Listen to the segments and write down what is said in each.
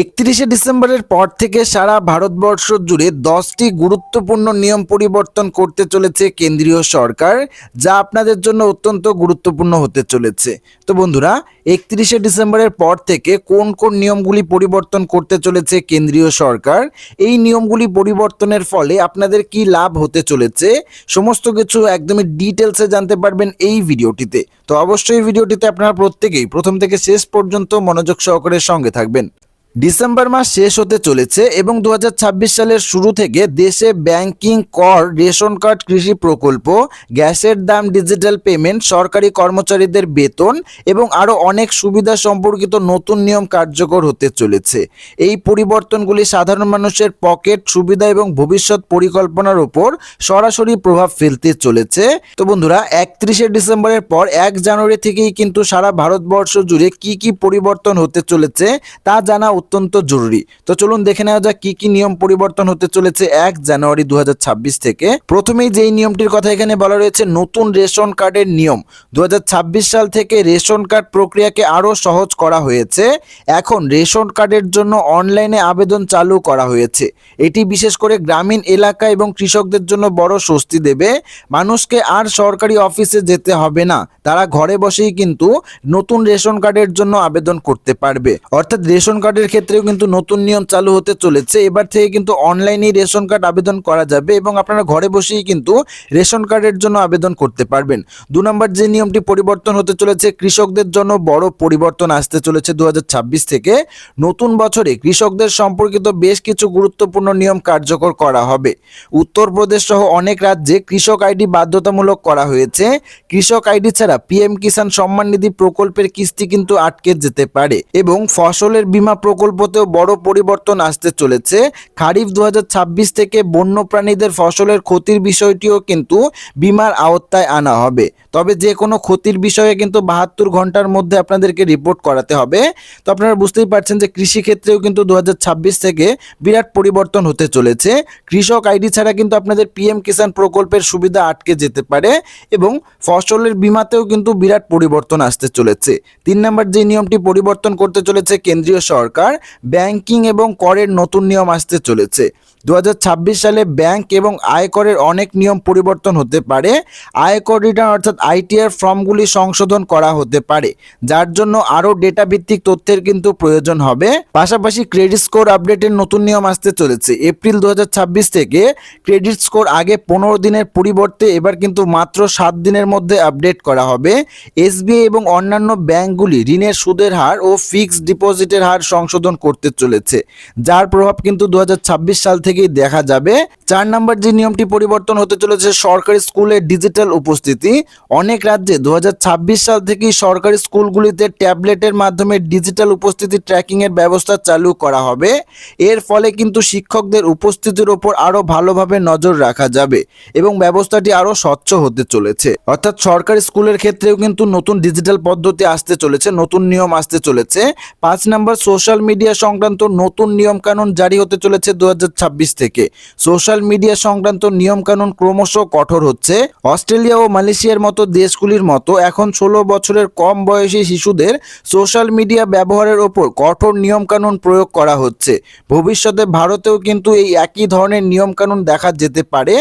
একত্রিশে ডিসেম্বরের পর থেকে সারা ভারতবর্ষ জুড়ে দশটি গুরুত্বপূর্ণ নিয়ম পরিবর্তন করতে চলেছে কেন্দ্রীয় সরকার, যা আপনাদের জন্য অত্যন্ত গুরুত্বপূর্ণ হতে চলেছে। তো বন্ধুরা, একত্রিশে ডিসেম্বরের পর থেকে কোন কোন নিয়মগুলি পরিবর্তন করতে চলেছে কেন্দ্রীয় সরকার, এই নিয়মগুলি পরিবর্তনের ফলে আপনাদের কি লাভ হতে চলেছে, সমস্ত কিছু একদমই ডিটেলসে জানতে পারবেন এই ভিডিওটিতে। তো অবশ্যই ভিডিওটিতে আপনারা প্রত্যেকেই প্রথম থেকে শেষ পর্যন্ত মনোযোগ সহকারে সঙ্গে থাকবেন। ডিসেম্বর মাস শেষ হতে চলেছে এবং দু হাজার ছাব্বিশ সালের শুরু থেকে দেশে ব্যাংকিং কর, রেশন কার্ড, কৃষি প্রকল্প, গ্যাসের দাম, ডিজিটাল পেমেন্ট, সরকারি কর্মচারীদের বেতন এবং আরও অনেক সুবিধা সম্পর্কিত নতুন নিয়ম কার্যকর হতে চলেছে। এই পরিবর্তনগুলি সাধারণ মানুষের পকেট সুবিধা এবং ভবিষ্যৎ পরিকল্পনার উপর সরাসরি প্রভাব ফেলতে চলেছে। তো বন্ধুরা, একত্রিশে ডিসেম্বরের পর এক জানুয়ারি থেকেই কিন্তু সারা ভারতবর্ষ জুড়ে কি কি পরিবর্তন হতে চলেছে তা জানা অত্যন্ত জরুরি। তো চলুন দেখে নেওয়া যাক কি কি নিয়ম পরিবর্তন হতে চলেছে এক জানুয়ারি দু হাজার ছাব্বিশ থেকে। প্রথমেই যেই নিয়মটির কথা এখানে বলা রয়েছে, নতুন রেশন কার্ডের নিয়ম। দু হাজার ছাব্বিশ সাল থেকে রেশন কার্ড প্রক্রিয়াকে আরও সহজ করা হয়েছে। এখন রেশন কার্ডের জন্য অনলাইনে আবেদন চালু করা হয়েছে। এটি বিশেষ করে গ্রামীণ এলাকা এবং কৃষকদের জন্য বড় স্বস্তি দেবে। মানুষকে আর সরকারি অফিসে যেতে হবে না। তারা ঘরে বসেই কিন্তু নতুন রেশন কার্ডের জন্য আবেদন করতে পারবে। অর্থাৎ রেশন কার্ডের ক্ষেত্রেও কিন্তু নতুন নিয়ম চালু হতে চলেছে। এবার থেকে কিন্তু অনলাইনেই রেশন কার্ড আবেদন করা যাবে এবং আপনারা ঘরে বসেই কিন্তু রেশন কার্ডের জন্য আবেদন করতে পারবেন। দু নম্বর যে নিয়মটি পরিবর্তন হতে চলেছে, কৃষকদের জন্য বড় পরিবর্তন আসতে চলেছে দু হাজার ছাব্বিশ থেকে। নতুন বছরে কৃষকদের সম্পর্কিত বেশ কিছু গুরুত্বপূর্ণ নিয়ম কার্যকর করা হবে। উত্তরপ্রদেশ সহ অনেক রাজ্যে কৃষক আইডি বাধ্যতামূলক করা হয়েছে। কৃষক আইডি ছাড়া পিএম কিষাণ সম্মান নিধি প্রকল্পের কিস্তি কিন্তু আটকে যেতে পারে এবং ফসলের বীমা প্রকল্পতেও বড় পরিবর্তন আসতে চলেছে। খারিফ দু হাজার ছাব্বিশ থেকে বন্য প্রাণীদের ফসলের ক্ষতির বিষয়টিও কিন্তু বিমার আওতায় আনা হবে। তবে যে কোনো ক্ষতির বিষয়ে কিন্তু বাহাত্তর ঘণ্টার মধ্যে আপনাদেরকে রিপোর্ট করাতে হবে। তো আপনারা বুঝতেই পারছেন যে কৃষিক্ষেত্রেও কিন্তু দু হাজার ছাব্বিশ থেকে বিরাট পরিবর্তন হতে চলেছে। কৃষক আইডি ছাড়া কিন্তু আপনাদের পিএম কিষাণ প্রকল্পের সুবিধা আটকে যেতে পারে এবং ফসলের বিমাতেও কিন্তু বিরাট পরিবর্তন আসতে চলেছে। তিন নম্বর যে নিয়মটি পরিবর্তন করতে চলেছে কেন্দ্রীয় সরকার ব্যাংকিং এবং করের নতুন নিয়ম আসতে চলেছে। দু হাজার ছাব্বিশ সালে ব্যাংক এবং আয়করের অনেক নিয়ম পরিবর্তন হতে পারে। আয়কর রিটার্ন অর্থাৎ আইটিআর ফর্মগুলি সংশোধন করা হতে পারে, যার জন্য আরও ডেটা ভিত্তিক তথ্যের কিন্তু প্রয়োজন হবে। পাশাপাশি ক্রেডিট স্কোর আপডেটের নতুন নিয়ম আসতে চলেছে। এপ্রিল দু হাজার ছাব্বিশ থেকে ক্রেডিট স্কোর আগে পনেরো দিনের পরিবর্তে এবার কিন্তু মাত্র সাত দিনের মধ্যে আপডেট করা হবে। এসবিআই এবং অন্যান্য ব্যাংকগুলি ঋণের সুদের হার ও ফিক্সড ডিপোজিটের হার সংশোধন করতে চলেছে, যার প্রভাব কিন্তু দু হাজার ছাব্বিশ সাল থেকেই দেখা যাবে। চার নম্বর যে নিয়মটি পরিবর্তন হতে চলেছে, সরকারি স্কুলের ডিজিটাল উপস্থিতি। অনেক রাজ্যে দুহাজার ছাব্বিশ সাল থেকেই সরকারি স্কুলগুলিতে ট্যাবলেটের মাধ্যমে ডিজিটাল উপস্থিতি ট্র্যাকিংয়ের ব্যবস্থা চালু করা হবে। এর ফলে কিন্তু শিক্ষকদের উপস্থিতির ওপর আরও ভালোভাবে নজর রাখা যাবে এবং ব্যবস্থাটি আরও স্বচ্ছ হতে চলেছে। অর্থাৎ সরকারি স্কুলের ক্ষেত্রেও কিন্তু নতুন ডিজিটাল পদ্ধতি আসতে চলেছে, নতুন নিয়ম আসতে চলেছে। পাঁচ নম্বর, সোশ্যাল মিডিয়া সংক্রান্ত নতুন নিয়মকানুন জারি হতে চলেছে দু হাজার ছাব্বিশ থেকে। সোশ্যাল মিডিয়া সংক্রান্ত নিয়মকানুন ক্রমশ কঠোর হচ্ছে। অস্ট্রেলিয়া ও মালয়েশিয়ার মতো দেশগুলির মতো এখন ষোলো বছরের কম বয়সী শিশুদের সোশ্যাল মিডিয়া ব্যবহারের ওপর কঠোর নিয়মকানুন প্রয়োগ করা হচ্ছে। ভবিষ্যতে ভারতেও কিন্তু এই একই ধরনের নিয়মকানুন দেখা যেতে পারে।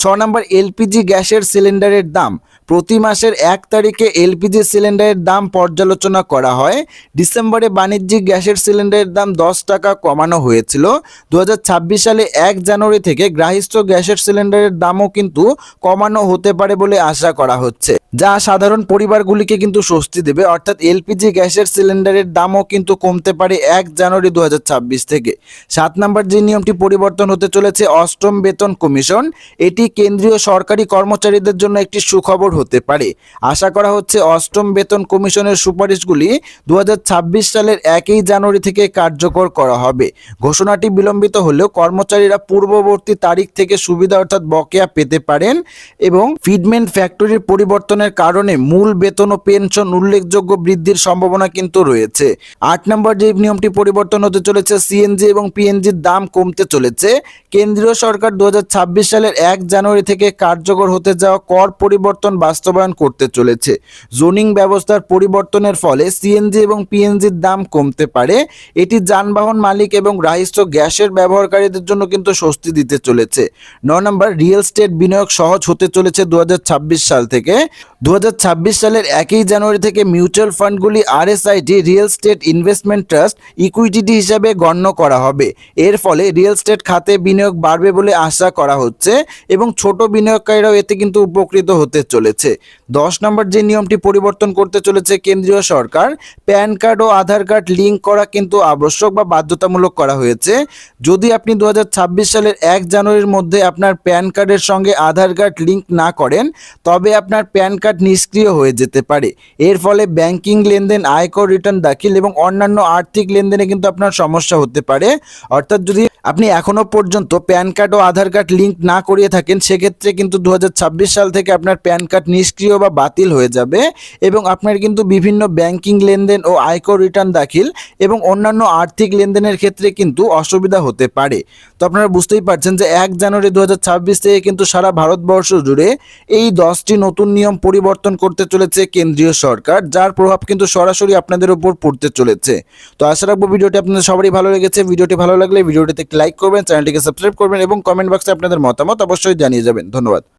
ছ নম্বর, এলপিজি গ্যাসের সিলিন্ডারের দাম। প্রতি মাসের এক তারিখে এলপিজি সিলিন্ডারের দাম পর্যালোচনা করা হয়। ডিসেম্বরে বাণিজ্যিক গ্যাসের সিলিন্ডারের দাম দশ টাকা কমানো হয়েছিল। দু হাজার ছাব্বিশ সালে এক জানুয়ারি থেকে গ্রাহিস্থ গ্যাসের সিলিন্ডারের দামও কিন্তু কমানো হতে পারে বলে আশা করা হচ্ছে। যা সাধারণ পরিবারগুলিকে কিন্তু স্বস্তি দেবে, অর্থাৎ এলপিজি গ্যাসের সিলিন্ডারের দামও কিন্তু কমতে পারে এক জানুয়ারি দু হাজার ছাব্বিশ থেকে। সাত নম্বর যে নিয়মটি পরিবর্তন হতে চলেছে, অষ্টম বেতন কমিশন, এটি কেন্দ্রীয় সরকারি কর্মচারীদের জন্য একটি সুখবর হতে পারে। আশা করা হচ্ছে অষ্টম বেতন কমিশনের সুপারিশগুলি দু হাজার ছাব্বিশ সালের একই জানুয়ারি থেকে কার্যকর করা হবে। ঘোষণাটি বিলম্বিত হলেও কর্মচারী বিনিয়োগকারীরা পূর্ববর্তী তারিখ থেকে সুবিধা অর্থাৎ বকেয়া পেতে পারেন এবং ফিডমেন্ট ফ্যাক্টরির পরিবর্তনের কারণে মূল বেতন ও পেনশন উল্লেখযোগ্য বৃদ্ধির সম্ভাবনা কিন্তু রয়েছে। আট নম্বর যে নিয়মটি পরিবর্তন হতে চলেছে, সিএনজি এবং পিএনজির দাম কমতে চলেছে। কেন্দ্রীয় সরকার দুহাজার ছাব্বিশ সালের এক জানুয়ারি থেকে কার্যকর হতে যাওয়া কর পরিবর্তন বাস্তবায়ন করতে চলেছে। জোনিং ব্যবস্থার পরিবর্তনের ফলে সিএনজি এবং পিএনজির দাম কমতে পারে। এটি যানবাহন মালিক এবং রাহিস্য গ্যাসের ব্যবহারকারীদের জন্য কিন্তু স্বস্তি দিতে চলেছে। ন নম্বর, রিয়েল স্টেট বিনিয়োগ সহজ হতে চলেছে দু হাজার ছাব্বিশ সাল থেকে। দু হাজার ছাব্বিশ সালের একই জানুয়ারি থেকে মিউচুয়াল ফান্ডগুলি আরএসআইটি, রিয়েল স্টেট ইনভেস্টমেন্ট ট্রাস্ট, ইকুইটিটি হিসাবে গণ্য করা হবে। এর ফলে রিয়েল স্টেট খাতে বিনিয়োগ বাড়বে বলে আশা করা হচ্ছে এবং ছোট বিনিয়োগকারীরাও এতে কিন্তু উপকৃত হতে চলেছে। দশ নম্বর, যে নিয়মটি পরিবর্তন করতে চলেছে কেন্দ্রীয় সরকার, প্যান কার্ড ও আধার কার্ড লিঙ্ক করা কিন্তু আবশ্যক বা বাধ্যতামূলক করা হয়েছে। যদি আপনি দু হাজার সালের এক জানুয়ারির মধ্যে আপনার প্যান কার্ডের সঙ্গে আধার কার্ড লিঙ্ক না করেন, তবে আপনার প্যান কার্ড নিষ্ক্রিয় হয়ে যেতে পারে। এর ফলে ব্যাংকিং লেনদেন, আয়কর রিটার্ন দাখিল এবং অন্যান্য আর্থিক লেনদেনে কিন্তু আপনার সমস্যা হতে পারে। অর্থাৎ যদি আপনি এখনও পর্যন্ত প্যান কার্ড ও আধার কার্ড লিঙ্ক না করিয়ে থাকেন, সেক্ষেত্রে কিন্তু দু হাজার ছাব্বিশ সাল থেকে আপনার প্যান কার্ড নিষ্ক্রিয় বা বাতিল হয়ে যাবে এবং আপনার কিন্তু বিভিন্ন ব্যাংকিং লেনদেন ও আয়কর রিটার্ন দাখিল এবং অন্যান্য আর্থিক লেনদেনের ক্ষেত্রে কিন্তু অসুবিধা হতে পারে। তো আপনারা বুঝতেই পারছেন যে এক জানুয়ারি দু হাজার ছাব্বিশ থেকে কিন্তু সারা ভারতবর্ষ জুড়ে এই দশটি নতুন নিয়ম পরিবর্তন করতে চলেছে কেন্দ্রীয় সরকার, যার প্রভাব কিন্তু সরাসরি আপনাদের উপর পড়তে চলেছে। তো আশা রাখব ভিডিওটি আপনাদের সবারই ভালো লেগেছে। ভিডিওটি ভালো লাগলে ভিডিওটিতে লাইক করবেন, চ্যানেলটিকে সাবস্ক্রাইব করবেন এবং কমেন্ট বক্সে আপনাদের মতামত অবশ্যই জানিয়ে যাবেন। ধন্যবাদ।